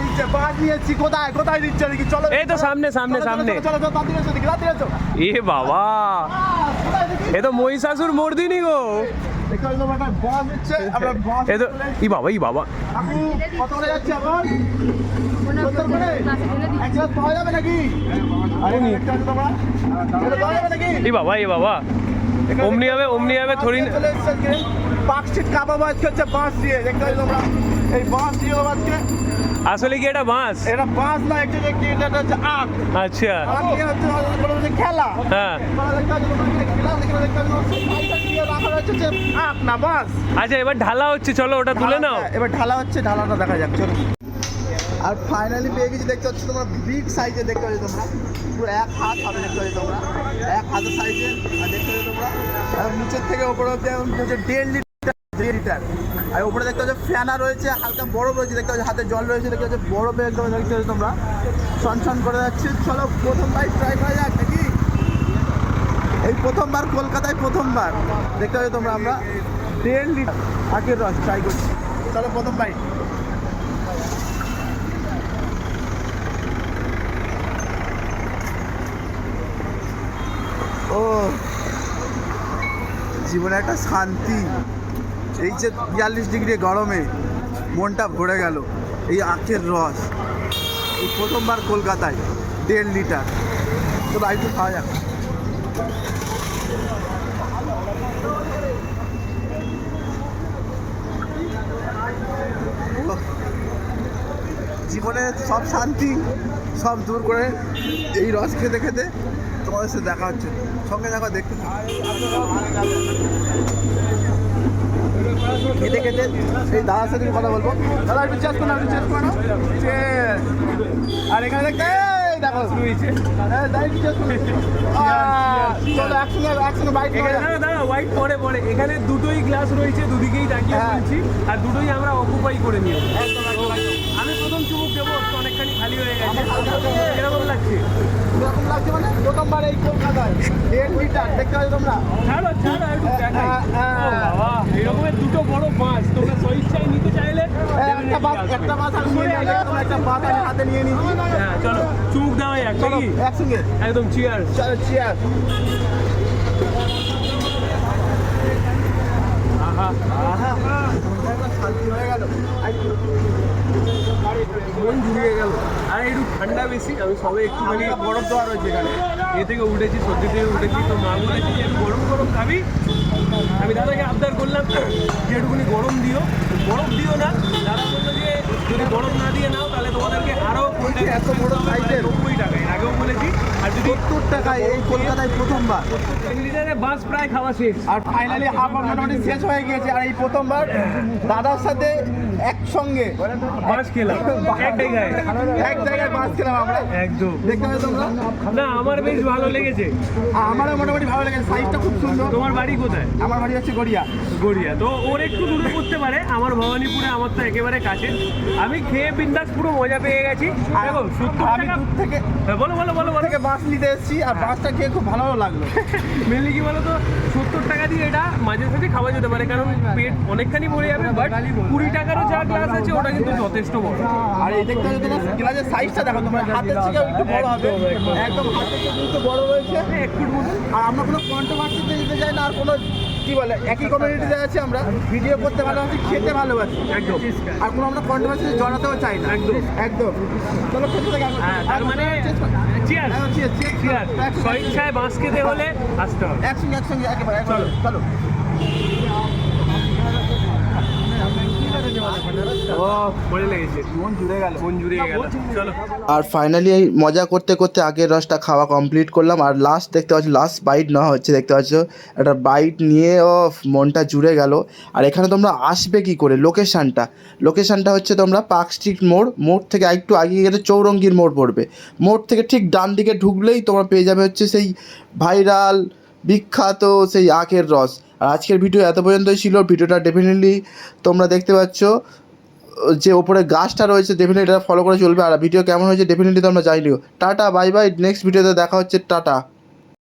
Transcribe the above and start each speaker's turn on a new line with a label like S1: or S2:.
S1: কোথায় দিচ্ছে? বাস নিয়েছি কোথায়? কোথায় দিচ্ছে? দেখি চলো
S2: এই তো সামনে, সামনে,
S1: চলো, চলো,
S2: সামনে।
S1: চলো চলো তাড়াতাড়ি এসো দেখি তাড়াতাড়ি এসো
S2: এ বাবা? এ তো মহিষাসুর মর্দিনী গো। এ তো ই বাবা ই বাবা।
S1: আপনি কত করে যাচ্ছে এখন সত্তর করে? এক গ্লাস পাওয়া যাবে নাকি? আরে একটা আছে তোমরা। এটা পাওয়া যাবে নাকি?
S2: ই বাবা এ বাবা। অমনি হবে অমনি হবে
S1: আজকে। পার্ক স্ট্রিট কাবাব আজকে হচ্ছে বাস দিয়ে। দেখতে তোমরা এই বাস দিয়ে আজকে।
S2: আসলে কি এটা বাঁশ?
S1: এটা বাস না একটা যে কি এটা হচ্ছে আখ।
S2: আচ্ছা।
S1: আখ দিয়ে হচ্ছে খেলা।
S2: হ্যাঁ।
S1: আখ না বাস
S2: আচ্ছা এবার ঢালা হচ্ছে চলো ওটা তুলে নাও।
S1: এবার ঢালা হচ্ছে ঢালাটা দেখা যাক চলো। আর ফাইনালি পেয়ে গেছি দেখতে পাচ্ছ তোমরা বিগ সাইজে দেখতে পাচ্ছ তোমরা। পুরো এক হাত হবে দেখতে পাচ্ছ তোমরা। এক হাতের সাইজে আর দেখতে পাচ্ছ তোমরা। আর নিচের থেকে ওপরে অব্দি হচ্ছে দেড় লিটার দেড় লিটার আর উপরে দেখতে পাচ্ছ ফ্যানা রয়েছে, হালকা বরফ রয়েছে, দেখতে পাচ্ছ হাতে জল রয়েছে, দেখতে পাচ্ছ বরফে একদম দেখতে পাচ্ছ তোমরা। ছন করে যাচ্ছে, চলো প্রথম বাইক ট্রাই করা যাক নাকি? এই প্রথমবার, কলকাতায় প্রথমবার। দেখতে পাচ্ছ তোমরা আমরা দেড় লিটার আগের রস ট্রাই করছি। চলো প্রথম বাইক ও, জীবনে একটা শান্তি। এই যে বিয়াল্লিশ ডিগ্রি গরমে মনটা ভরে গেল। এই আখের রস। এই প্রথমবার কলকাতায় দেড় লিটার। তো একটু খাওয়া যাক। জীবনে সব শান্তি, সব দূর করে এই রস খেতে খেতে তোমাদের সাথে দেখা হচ্ছে। সঙ্গে দেখা দেখতে। খেতে খেতে এই দাদার সাথে কথা বলব। দাদা একটু চেঞ্জ করো একটু চেঞ্জ করো! আর এখানে দেখতে দেখো। হ্যাঁ,
S2: হোয়াইট পরে পরে। এখানে দুটোই গ্লাস রয়েছে দুদিকেই তাকিয়ে
S1: হ্যাঁ।
S2: বলছি। আর দুটোই আমরা অকুপাই করে
S1: একদম
S2: আমি প্রথম চুমুক দেবো অনেকখানি খালি হয়ে গেছে কীরকম লাগছে
S1: এরকম লাগছে মানে প্রথমবার এই কলকাতায়। দেড় লিটার দেখতে পাচ্ছ তোমরা?
S2: ছাড়ো ছাড়ো একটু
S1: আহ, আহ।
S2: ও বাবা এরকমের দুটো বড় মাছ তোমরা স্বইচ্ছায় নিতে চাইলে
S1: একটা বাস একটা বাস আমি নিয়ে দেখো একটা বাস আমি হাতে নিয়ে নিয়েছি
S2: হ্যাঁ চলো চুমুক দাও এক
S1: চলো একসঙ্গে।
S2: একদম চিয়ার
S1: চলো চেয়ার
S2: আহা।
S1: আহা শান্তি হয়ে গেল।
S2: মন জুড়িয়ে গেল। আর একটু ঠান্ডা বেশি আমি সবে একটুখানি
S1: বরফ দেওয়া রয়েছে এখানে।
S2: এ থেকে উঠেছি সর্দি থেকে উঠেছি তো মা বলেছি যে গরম গরম খাবি। আমি দাদাকে আবদার করলাম যে একটুখানি গরম দিও। বরফ দিও না দাদা বলল যে যদি গরম না দিয়ে নাও তাহলে তোমাদেরকে আরও
S1: এত বড় সাইজের?
S2: নব্বই টাকা এর আগেও বলেছি আর যদি
S1: সত্তর টাকায় এই কলকাতায় প্রথমবার।
S2: লিটারে বাস প্রায় খাওয়া শেষ।
S1: আর ফাইনালি হাফ মোটামুটি শেষ হয়ে গিয়েছে আর এই প্রথমবার দাদার সাথে একসঙ্গে
S2: বাস খেলাম। এক জায়গায়।
S1: এক জায়গায় বাস খেলাম আমরা।
S2: একদম।
S1: দেখতে তোমরা?
S2: না আমার বেশ ভালো লেগেছে।
S1: আমারও মোটামুটি ভালো লেগেছে। সাইজটা খুব সুন্দর।
S2: তোমার বাড়ি কোথায়?
S1: আমার বাড়ি হচ্ছে গড়িয়া।
S2: গড়িয়া। তো ওর একটু দূরে পড়তে পারে। আমার ভবানীপুরে আমার তো একেবারে কাছে। আমি খেয়ে বিন্দাস পুরো মজা পেয়ে গেছি। দেখো সত্তর টাকা
S1: থেকে
S2: হ্যাঁ, বলো বলো বলো বলো।
S1: বাস নিতে এসেছি আর বাসটা খেয়ে খুব ভালো লাগল।
S2: মেনলি কি বলতো তো সত্তর টাকা দিয়ে এটা মাঝে সাঝে খাওয়া যেতে পারে কারণ পেট অনেকখানি ভরে যাবে বাট কুড়ি টাকারও যা গ্লাস আছে ওটা কিন্তু যথেষ্ট বড়।
S1: আর এই দেখতে হবে গ্লাসের সাইজটা দেখো তোমার হাতের থেকে একটু বড় হবে।
S2: একদম,
S1: হাতের থেকে একটু বড় রয়েছে
S2: এক ফুট মতো
S1: আর আমরা কোনো কন্ট্রোভার্সিতে যেতে চাই না আর কোনো কি বলে একই কমিউনিটিতে আছি আমরা ভিডিও করতে ভালোবাসি খেতে ভালোবাসি।
S2: একদম।
S1: আর কোনো আমরা কন্ট্রোভার্সি জড়াতেও চাই না।
S2: একদম।
S1: একদম। চলো খেতে থাকি
S2: হ্যাঁ তার মানে চিয়ার চিয়ার
S1: cheers।
S2: স্বইচ্ছায় বাঁশ খেতে হলে আসতে হবে
S1: একসঙ্গে একসঙ্গে একেবারে। চলো।
S2: চলো।
S3: আর ফাইনালি মজা করতে করতে আগের রসটা খাওয়া কমপ্লিট করলাম। আর লাস্ট দেখতে পাচ্ছ লাস্ট বাইট নেওয়া হচ্ছে, দেখতে পাচ্ছ? একটা বাইট নিয়ে ও মনটা জুড়ে গেল। আর এখানে তোমরা আসবে কি করে? লোকেশানটা লোকেশানটা হচ্ছে তোমরা পার্ক স্ট্রিট মোড়। মোড় থেকে একটু আগিয়ে গেলে চৌরঙ্গির মোড় পড়বে। মোড় থেকে ঠিক ডান দিকে ঢুকলেই তোমরা পেয়ে যাবে হচ্ছে সেই ভাইরাল বিখ্যাত সেই আখের রস। আর আজকের ভিডিও এত পর্যন্তই ছিল, ভিডিওটা ডেফিনেটলি তোমরা দেখতে পাচ্ছ, যে ওপরে গাছটা রয়েছে ডেফিনেটলি এটা ফলো করে চলবে, আর ভিডিও কেমন হয়েছে ডেফিনেটলি তোমরা জানিও। টাটা বাই বাই নেক্সট ভিডিওতে দেখা হচ্ছে, টাটা।